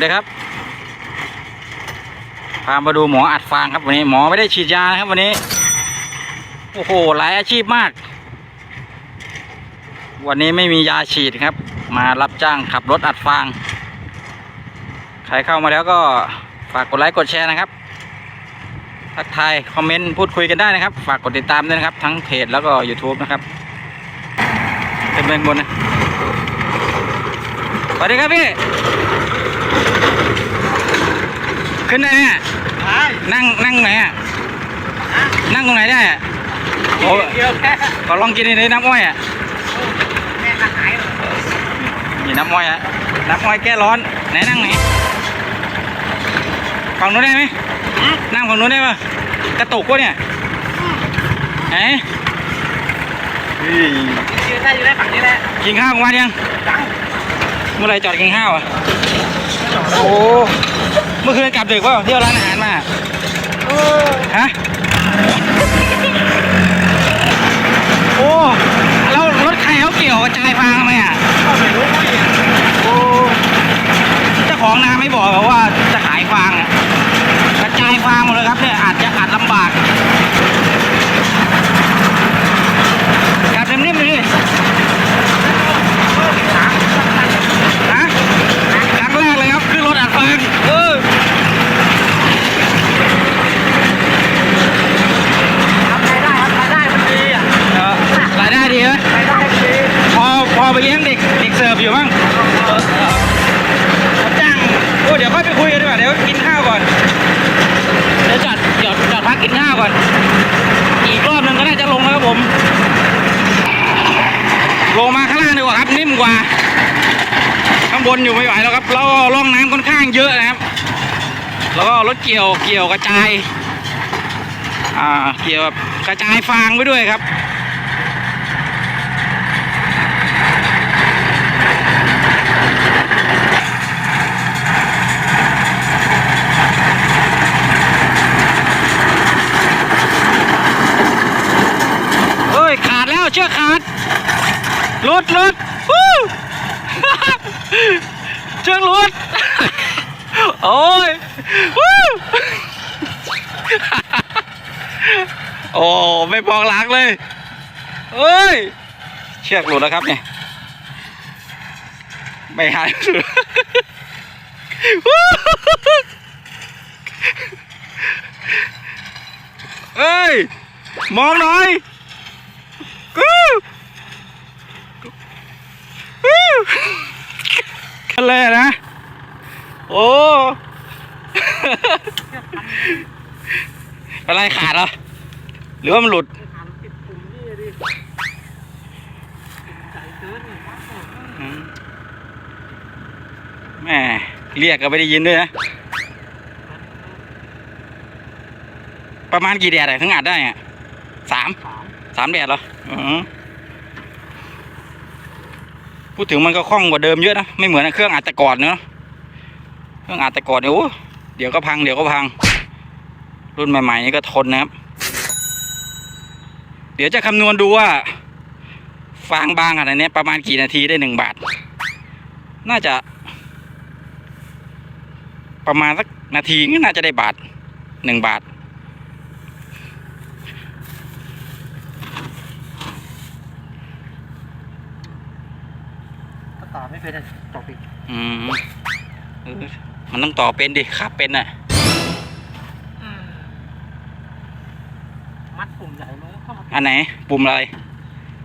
วัสดีครับ พามาดูหมออัดฟางครับวันนี้หมอไม่ได้ฉีดยานะครับวันนี้ โอ้โหหลายอาชีพมาก วันนี้ไม่มียาฉีดครับ มารับจ้างขับรถอัดฟาง ใครเข้ามาแล้วก็ฝากกดไลค์กดแชร์นะครับ ทักทายคอมเมนต์พูดคุยกันได้นะครับ ฝากกดติดตามด้วยนะครับ ทั้งเพจแล้วก็ YouTube นะครับเป็นเบื้องบนนะสวัสดีครับพี่ ขึ้นได้เนี่ยใช่นั่งนั่งไหนอะนั่งตรงไหนได้อะโอ้เดียวแค่ก็ลองกินในน้ำอ้อยอะแม่ก็หายเลยนี่น้ำอ้อยอะน้ำอ้อยแก้ร้อนไหนนั่งไหนฝั่งนู้นได้ไหมนั่งฝั่งนู้นได้ปะกระตุกวะเนี่ยไหนเฮ้ยยืนได้อยู่ได้ฝั่งนี้แหละกินข้าวกันมายังจังเมื่อไหรจอดกินข้าวอะโอ้ เมื่อคืนกลับดึกว่าเที่ยวร้านอาหารมาฮะโอ้แล้วรถใครเขาเกี่ยวกระจายฟางทำไมอะไม่รู้ว่าอย่างโอ้เจ้าของนาไม่บอกหรอว่าจะขายฟางกระจายฟางหมดเลยครับเนี่ยอาจจะอัดลำบากกัดนิ่มๆเลยดิฮะครั้งแรกเลยครับขึ้นรถอัดฟางเออ ทำรายได้ครับรายได้มันดีอะ เออรายได้ดีไหม รายได้มันดี พอพอไปเลี้ยงเด็กเด็กเสิร์ฟอยู่บ้างเขาจ้างโอ้เดี๋ ยกันดีกว่าเดี๋ยวกินข้าวก่อน เดี๋ยวจอดจอดจอดพักกินข้าวก่อน อีกรอบหนึ่งก็น่าจะลงแล้วครับผม ลงมาข้างล่างดีกว่าครับ นิ่มกว่า ข้างบนอยู่ไม่ไหวแล้วครับ แล้วร่องน้ำค่อนข้างเยอะนะครับ แล้วก็รถเกี่ยวเกี่ยวกระจาย อ่า เกี่ยวกระจายฟางไปด้วยครับ เฮ้ย ขาดแล้วเชือกขาดหลุดหลุดวู้ เชือกหลุด โอ้ยวู้ โอ้ไม่ พองหลังเลยเอ้ย เชือกหลุดแล้วครับเนี่ย ไม่หายเอ้ย มองหน่อยกูกูกันเลยนะ โอ้อะไรขาดเหรอ หรือว่ามันหลุดถามติดปุ่มนี่ดิใจเกินนะแม่เรียกก็ไม่ได้ยินด้วยนะ ประมาณกี่แดดอะถึงอัดได้อะสามสามแดดเหรอพูดถึงมันก็คล่องกว่าเดิมเยอะนะ ไม่เหมือนเครื่องอัดต่ก่อนเนาะเครื่องอัดต่ก่อนเนี่ยโอ้เดี๋ยวก็พังเดี๋ยวก็พัง รุ่นใหม่ๆนี่ก็ทนนะครับ ดี๋ยวจะคำนวณดูว่า ฟางบางขนาดนี้ประมาณกี่นาทีได้หนึ่งบาท น่าจะ ประมาณสักนาทีก็น่าจะได้บาทหนึ่งบาทถ้าต่อไม่เป็นตกอีกอืมเออมันต้องต่อเป็นดิขับเป็นน่ะ มัดปุ่มใหญ่ลงเข้ามาอันไหน ปุ่มอะไร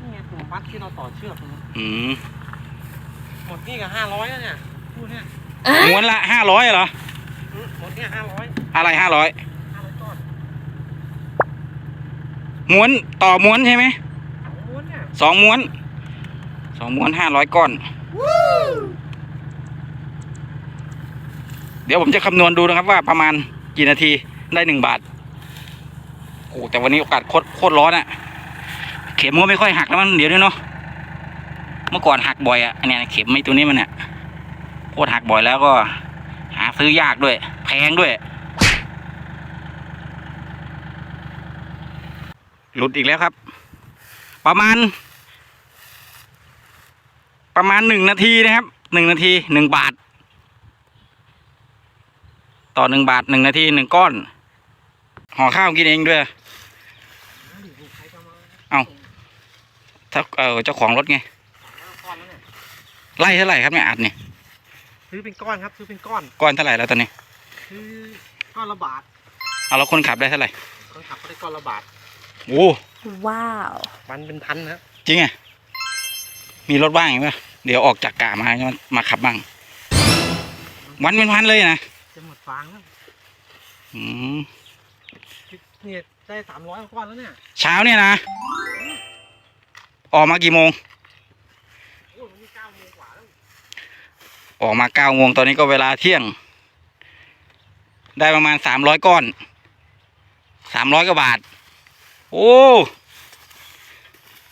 นี่ไงปุ่มมัดที่เราต่อเชือกตรงนี้อืมหมดนี่ก็ห้าร้อยแล้วเนี่ยพูดเนี่ยม้วนละห้าร้อยเหรอ อืมหมดเนี่ยห้าร้อยอะไรห้าร้อยห้าร้อยก้อนม้วนต่อม้วนใช่ไหม สองม้วนเนี่ยสองม้วน สองม้วนห้าร้อยก้อน เดี๋ยวผมจะคำนวณดูนะครับว่าประมาณกี่นาทีได้หนึ่งบาทโอ้แต่วันนี้โอกาสโคตรโคตรร้อนอะเข็มก็ไม่ค่อยหักแล้วมันเดี๋ยวนี้เนาะเมื่อก่อนหักบ่อยอะอันเนี้ยเข็มไม่ตัวนี้มันเนี่ยโคตรหักบ่อยแล้วก็ หาซื้อยากด้วย แพงด้วยหลุดอีกแล้วครับ ประมาณ ประมาณหนึ่งนาทีนะครับหนึ่งนาทีหนึ่งบาท ต่อหนึ่งบาทหนึ่งนาทีหนึ่งก้อนห่อข้าวกินเองด้วย ใครจะมา เอ้า ถ้าเออเจ้าของรถไงก้อนแล้วเนี่ยไล่เท่าไหร่ครับเนี่ยอัดเนี่ยซื้อเป็นก้อนครับซื้อเป็นก้อนก้อนเท่าไหร่แล้วตอนนี้ซื้อก้อนละบาทเอาแล้วคนขับได้เท่าไหร่คนขับก็ได้ก้อนละบาทโอ้ Wow. มันเป็นพันนะครับจริงอะมีรถว่างอีกปะเดี๋ยวออกจากกะมาจะมาขับบ้าง วันเป็นวันเลยนะจะหมดฟางแล้วอืมเนี่ยได้สามร้อยก้อนแล้วเนี่ย เช้าเนี่ยนะ ออกมากี่โมงโอ้ยมันนี่เก้าโมงกว่าแล้วออกมาเก้าโมงตอนนี้ก็เวลาเที่ยง ได้ประมาณสามร้อยก้อนสามร้อยกว่าบาท โอ้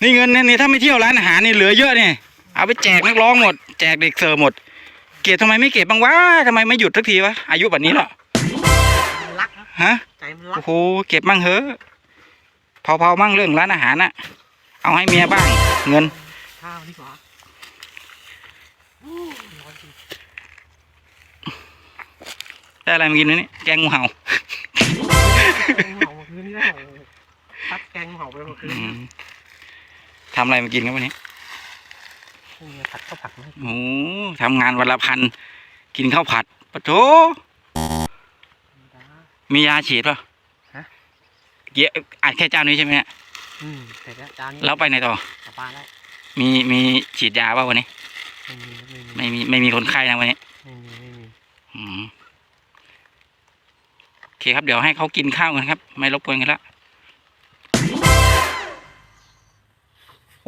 นี่เงินเนี่ยนี่ถ้าไม่เที่ยวร้านอาหารนี่เหลือเยอะเนี่ยเอาไปแจกนักร้องหมด แจกเด็กเสิร์ฟหมด เก็บทำไมไม่เก็บบ้างวะทำไมไม่หยุดสักทีวะอายุแบบนี้แล้วมันรักครับฮะใจมันรักโอ้โหเก็บมั่งเหอะเผาๆมั่งเรื่องร้านอาหารน่ะ เอาให้เมียบ้าง เงินข้าวดีกว่าโอ้ยร้อนจริงได้อะไรมากินวะนี่แกงงูเห่าแกงเห่าเมื่อคืนนี่ได้พัดแกงเห่าไปเมื่อคืนอืมทำอะไรมากินครับวันนี้นี่ผัดข้าวผัดมาให้โอ้ทำงานวันละพัน กินข้าวผัดปะโถกินนะมียาฉีดป่ะฮะเยอะอัดแค่เจ้านี้ใช่ไหมเนี่ย อืมเสร็จแล้วจานนี้แล้วไปไหนต่อ กลับบ้านแล้วมีมีฉีดยาป่ะวันนี้ ไม่มีไม่มีไม่มีไม่มีคนไข้นะวันนี้ ไม่มีไม่มีอืมโอเคครับเดี๋ยวให้เขากินข้าวกันครับ ไม่รบกวนกันละ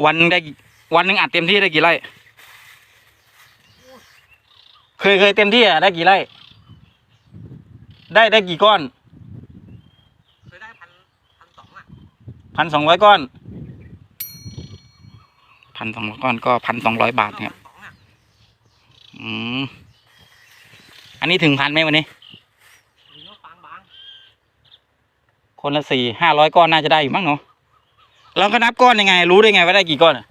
วันได้กี่วันหนึ่งอัดเต็มที่ได้กี่ไร่เคยเคยเต็มที่อะได้กี่ไร่ ได้ได้กี่ก้อน เคยได้พันพันสองอะ พันสองร้อยก้อนพันสองร้อยก้อนก็พันสองร้อยบาทครับพันสองอะอืมอันนี้ถึงพันไหมวันนี้มีเนื้อฟางบางคนละสี่ห้าร้อยก้อนน่าจะได้อยู่มั้งเนาะเราก็นับก้อนยังไง รู้ได้ไงว่าได้กี่ก้อนอะ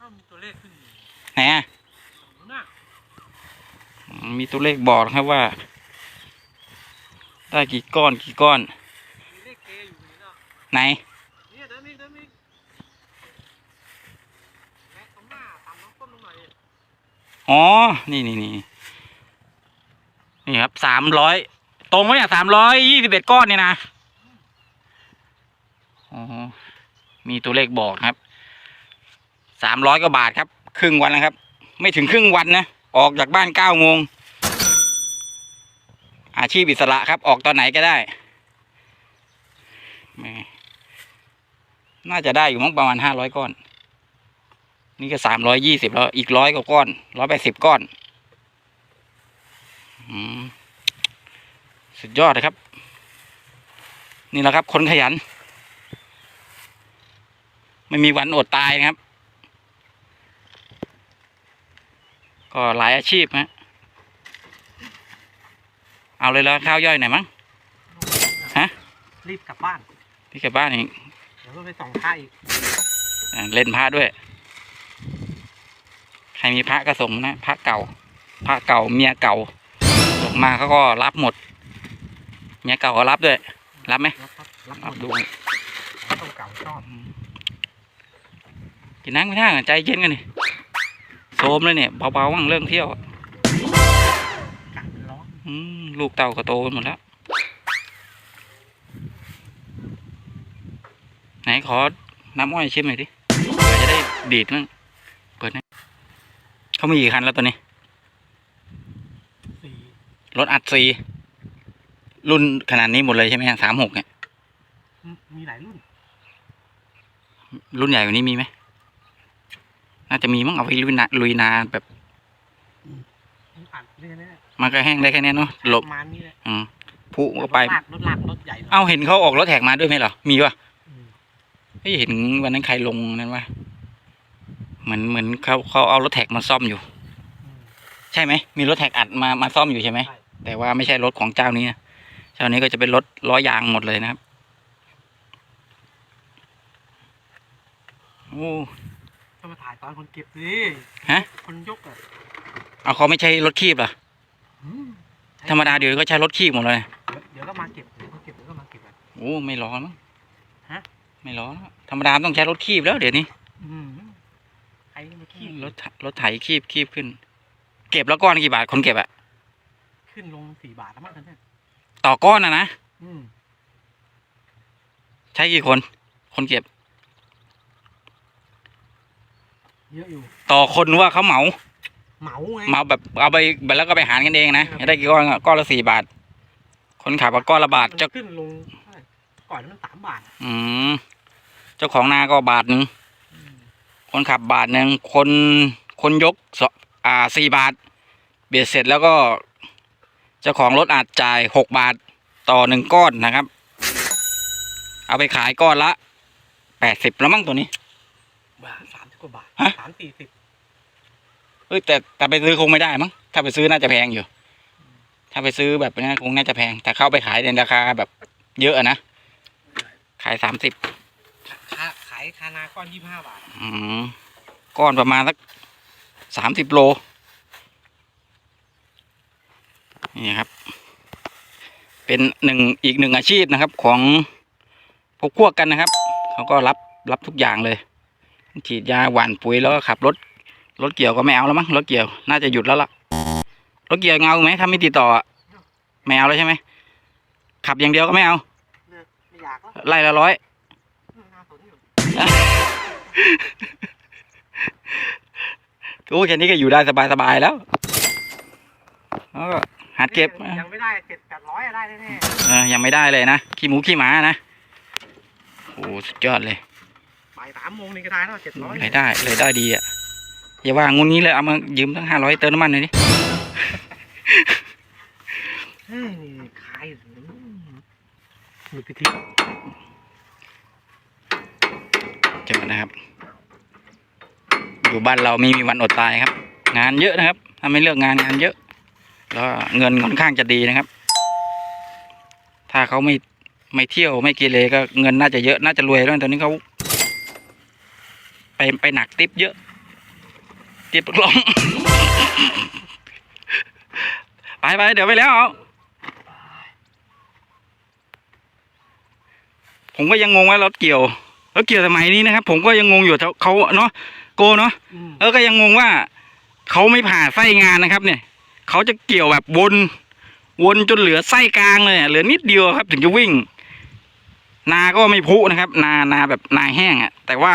ถ้ามีตัวเลขขึ้นไหนอะดูหน้าอืมมีตัวเลขบอกนะครับว่า ได้กี่ก้อนกี่ก้อนมีเลขเกอยู่นี่เนาะไหน เนี่ยเดินมีเดินมีแม็กตรงหน้าตามน้องต้นลงหน่อย อ๋อ นี่นี่นี่นี่ครับสามร้อยตรงไหมเนี่ยสามร้อยยี่สิบเอ็ดก้อนเนี่ยนะอ๋อมีตัวเลขบอกครับสามร้อยกว่าบาทครับ ครึ่งวันแล้วครับ ไม่ถึงครึ่งวันนะ ออกจากบ้านเก้าโมงอาชีพอิสระครับ ออกตอนไหนก็ได้น่าจะได้อยู่มั้งประมาณห้าร้อยก้อน นี่ก็สามร้อยยี่สิบแล้ว อีกร้อยกว่าก้อนร้อยแปดสิบก้อนอืมสุดยอดเลยครับ นี่แหละครับ คนขยัน ไม่มีวันอดตายนะครับ ก็หลายอาชีพฮะเอาเลยแล้วข้าวย่อยหน่อยมั้งฮะรีบกลับบ้านที่กลับบ้านอีกเดี๋ยวก็ไปส่องค่าอีกอ่าเล่นพระด้วยใครมีพระก็ส่งนะพระเก่า พระเก่าเมียเก่าส่งมาเขาก็รับหมด เมียเก่าก็รับด้วย รับไหมรับครับรับหมรับดดูรับตัวเก่าชอบกินน้ำไม่ได้อะใจเย็นกันนี่โซมเลยเนี่ยเบาๆว่างเรื่องเที่ยวอะกัดร้อนอืมลูกเต่าก็โตกันหมดแล้ว ไหนขอน้ำอ้อยชิมหน่อยดิเผื่อจะได้ดีดมั้งเปิดนะ เขามีกี่คันแล้วตัวนี้สี่รถอัดซีรุ่นขนาดนี้หมดเลยใช่ไหมสามหกเนี่ย มีหลายรุ่น รุ่นใหญ่กว่านี้มีไหม น่าจะมีมั้งเอาไปลุยนาลุยนาแบบมีผ่านเรื่อยๆมันก็แห้งได้แค่เนี้ยเนาะหลบประมาณนี้แหละอืมผู้ก็ไปรถลากรถลากรถใหญ่หน่อยเอ้าเห็นเขาออกรถแท็กมาด้วยไหมเหรอ มีป่ะอืมไม่เห็นวันนั้นใครลงนั้นว่า เหมือนเหมือนเขาเขาเอารถแท็กมาซ่อมอยู่อืมใช่ไหมมีรถแท็กอัดมามาซ่อมอยู่ใช่ไหมใช่แต่ว่าไม่ใช่รถของเจ้านี้นะเจ้านี้ก็จะเป็นรถล้อยางหมดเลยนะครับโอ้ต้องมาถ่ายตอนคนเก็บสิฮะ คนยกอะเอาเขาไม่ใช่รถคีบเหรออืมธรรมดาเดี๋ยวก็ใช้รถขี้หมดเลย เดี๋ยวก็มาเก็บเดี๋ยวก็เก็บเดี๋ยวก็มาเก็บอะโอ้ไม่ร้อนมั้งฮะ ไม่ร้อนธรรมดาต้องใช้รถคีบแล้วเดี๋ยวนี้อืมไอ้นี่มันขี้ รถไถรถไถคีบคีบขึ้น เก็บแล้วก้อนกี่บาทคนเก็บอะขึ้นลงสี่บาทแล้วมั้งตอนเนี้ยต่อก้อนอะนะอืมใช้กี่คน คนเก็บ เยอะอยู่ ต่อคนว่าเขาเหมา เหมาไงเหมาแบบเอาไปแล้วก็ไปหารกันเองนะได้กี่ก้อนอะก้อนละสี่บาท คนขับก็ก้อนละบาทมันเจ้าขึ้นลงเท่าไหร่ก่อนมันสามบาท อืมเจ้าของนาก็บาทหนึ่งอืม คนขับบาทหนึ่งคนคนยกสอ่าสี่บาท เบียดเสร็จแล้วก็เจ้าของรถอาจจ่ายหกบาทต่อหนึ่งก้อนนะครับ เอาไปขายก้อนละแปดสิบแล้วมั้งตัวนี้บาทสามสิบกว่าบาทฮะสามสี่สิบเอ้ยแต่แต่ไปซื้อคงไม่ได้มั้งถ้าไปซื้อน่าจะแพงอยู่ ถ้าไปซื้อแบบนี้คงน่าจะแพง แต่เข้าไปขายในราคาแบบเยอะอะนะขายสามสิบคาขายคานาก้อนยี่สิบห้าบาท อืมก้อนประมาณสักสามสิบโล นี่ครับ เป็นหนึ่งอีกหนึ่งอาชีพนะครับของพวกพวกกันนะครับ เขาก็รับรับทุกอย่างเลย ฉีดยาหว่านปุ๋ยแล้วก็ขับรถ รถเกี่ยวก็ไม่เอาแล้วมั้ง รถเกี่ยว น่าจะหยุดแล้วล่ะ รถเกี่ยวเงเอาไหมถ้าไม่ติดต่ออะไม่เอาแล้วใช่ไหม ขับอย่างเดียวก็ไม่เอาเลิกไม่อยากแล้วไล่ละร้อยน่าสนอยู่ โอ้แค่นี้ก็อยู่ได้สบายๆแล้วแล้วก็หัดเก็บยังไม่ได้เจ็ดแปดร้อยได้แน่เออยังไม่ได้เลยนะ ขี้หมูขี้หมานะโอ้สุดยอดเลยๆบ่ายสามโมงนี่ก็ได้แล้วเจ็ดร้อยรายได้รายได้ดีอะ อย่าว่างุนนี้เลยเอามายืมตั้งห้าร้อยเติมน้ำมันหน่อยดิเฮ้ยนี่ขายอยู่อืมมีพิธี เจอนะครับ อยู่บ้านเราไม่มีวันอดตายครับ งานเยอะนะครับถ้าไม่เลือกงานงานเยอะ แล้วเงินค่อนข้างจะดีนะครับ ถ้าเขาไม่ไม่เที่ยวไม่กีเลก็เงินน่าจะเยอะน่าจะรวยแล้วตอนนี้เขาไปไปหนักติปเยอะติปกลมไปไปเดี๋ยวไปแล้วเอาผมก็ยังงงว่ารถเกี่ยว รถเกี่ยวสมัยนี้นะครับ ผมก็ยังงงอยู่เขาเขาเนาะโกเนาะอืมเออก็ยังงงว่าเขาไม่ผ่าไส้งานนะครับ เนี่ยเขาจะเกี่ยวแบบวนวนจนเหลือไส้กลางเลยอะเหลือนิดเดียวครับ ถึงจะวิ่ง นาก็ไม่พุนะครับ นานาแบบนาแห้งอะ่ะแต่ว่า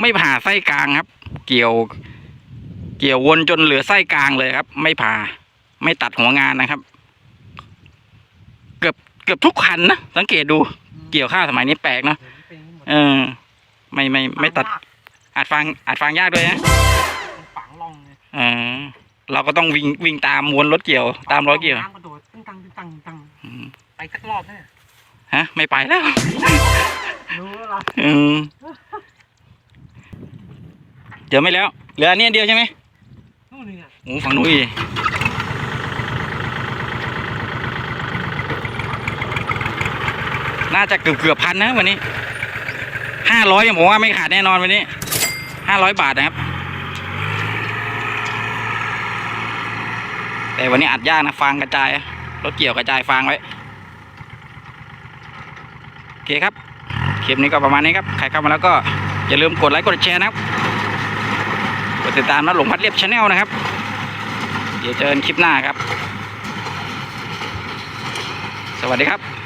ไม่ผ่าไส้กลางครับ เกี่ยว เกี่ยววนจนเหลือไส้กลางเลยครับ ไม่ผ่า ไม่ตัดหัวงานนะครับ เกือบเกือบทุกคันนะสังเกตดูเกี่ยวข้าวสมัยนี้แปลกเนอะ เดี๋ยวมันเป็นอย่างนี้หมดเออ ไม่ไม่ไม่ตัดยากอาจฟังอาจฟังยากด้วยนะมันฝังลองเลยเออเราก็ต้องวิ่งวิ่งตามมวนรถเกี่ยว ตามรถเกี่ยวน้ำกระโดดตึ้งตังตึ้งตังตึ้งตังอืมไปสักรอบแน่ฮะ ไม่ไปแล้วรู้แล้วล่ะอืมเดี๋ยวไม่แล้วเหลืออันนี้อันเดียวใช่ไหมนู่นนี่อะโอ้ฝั่งนู้นอีกน่าจะเกือบเกือบพันนะวันนี้ ห้าร้อยผมว่าไม่ขาดแน่นอนวันนี้ห้าร้อยบาทนะครับ แต่วันนี้อัดยากนะฟางกระจายรถเกี่ยวกระจายฟางไว้โอเคครับคลิปนี้ก็ประมาณนี้ครับใครเข้ามาแล้วก็อย่าลืมกดไลค์กดแชร์นะครับกดติดตามนะหลงพัดเรียบชาแนลนะครับ เดี๋ยวเจอกันคลิปหน้าครับ สวัสดีครับ